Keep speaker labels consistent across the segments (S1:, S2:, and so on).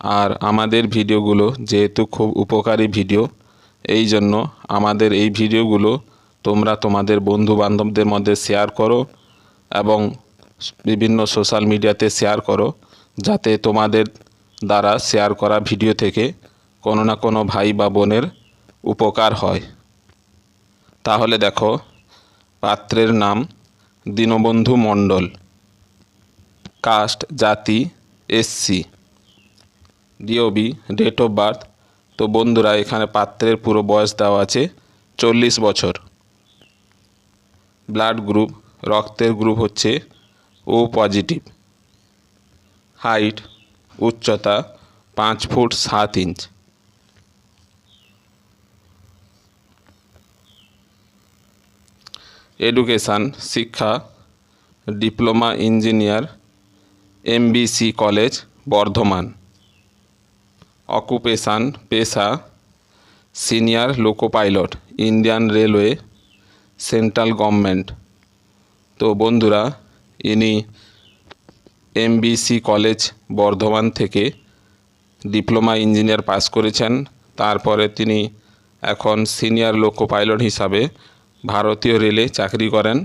S1: আর আমাদের ভিডিওগুলো যেহেতু খুব উপকারী ভিডিও, এই জন্য আমাদের এই ভিডিওগুলো তোমরা তোমাদের বন্ধু বান্ধবদের মধ্যে শেয়ার করো এবং বিভিন্ন সোশ্যাল মিডিয়াতে শেয়ার করো, যাতে তোমাদের দ্বারা শেয়ার করা ভিডিও থেকে কোনো না কোনো ভাই বা বোনের উপকার হয়। তাহলে দেখো, পাত্রের নাম দীনবন্ধু মণ্ডল কাস্ট জাতি SC DOB date of birth তো বন্ধুরা, এখানে পাত্রের পুরো বয়স দেওয়া আছে চল্লিশ বছর। ব্লাড গ্রুপ রক্তের গ্রুপ হচ্ছে ও পজিটিভ হাইট উচ্চতা পাঁচ ফুট সাত ইঞ্চ এডুকেশান শিক্ষা diploma engineer MBC college Bardhaman. Occupation পেশা, senior loco pilot Indian railway, central government. তো বন্ধুরা, ইনি এমবিসি কলেজ বর্ধমান থেকে ডিপ্লোমা ইঞ্জিনিয়ার পাস করেছেন। তারপরে তিনি এখন সিনিয়র লোকো পাইলট হিসাবে ভারতীয় রেলে চাকরি করেন,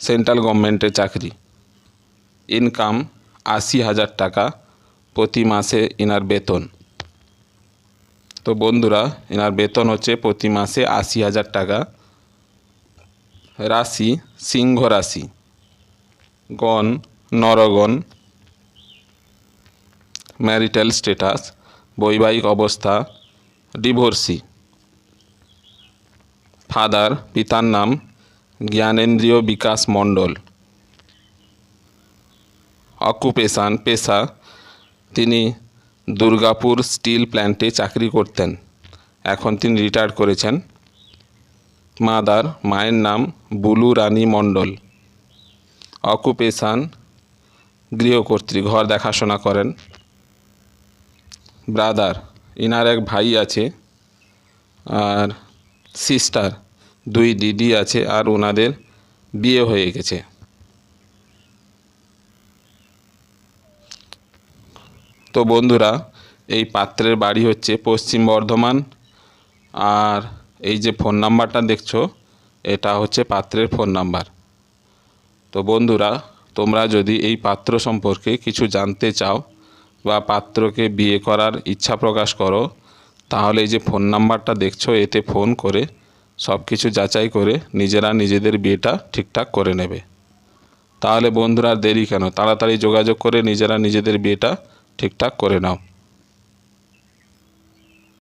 S1: সেন্ট্রাল গভর্নমেন্টের চাকরি। ইনকাম আশি হাজার টাকা প্রতি মাসে ইনার বেতন। তো বন্ধুরা, এনার বেতন হচ্ছে প্রতি মাসে আশি হাজার টাকা। রাশি, সিংহ রাশি। গণ, নরগণ। ম্যারিটাল স্ট্যাটাস বৈবাহিক অবস্থা, ডিভোর্সি। ফাদার, পিতার নাম, জ্ঞানেন্দ্রীয় বিকাশ মণ্ডল। অকুপেশান, পেশা। তিনি দুর্গাপুর স্টিল প্ল্যান্টে চাকরি করতেন। এখন তিনি রিটায়ার করেছেন। মাদার, মায়ের নাম বুলু রানী মণ্ডল। অকুপেশান গৃহকর্ত্রী, ঘর দেখাশোনা করেন। ব্রাদার, ইনার এক ভাই আছে আর সিস্টার, দুই দিদি আছে আর ওনাদের বিয়ে হয়ে গেছে। তো বন্ধুরা, এই পাত্রের বাড়ি হচ্ছে পশ্চিম বর্ধমান। আর এই যে ফোন নাম্বারটা দেখছ, এটা হচ্ছে পাত্রের ফোন নাম্বার। তো বন্ধুরা, তোমরা যদি এই পাত্র সম্পর্কে কিছু জানতে চাও বা পাত্রকে বিয়ে করার ইচ্ছা প্রকাশ করো, তাহলে এই যে ফোন নাম্বারটা দেখছ, এতে ফোন করে সব কিছু যাচাই করে নিজেরা নিজেদের বিয়েটা ঠিকঠাক করে নেবে। তাহলে বন্ধুরা দেরি কেন? তাড়াতাড়ি যোগাযোগ করে নিজেরা নিজেদের বিয়েটা ঠিকঠাক করে নাও।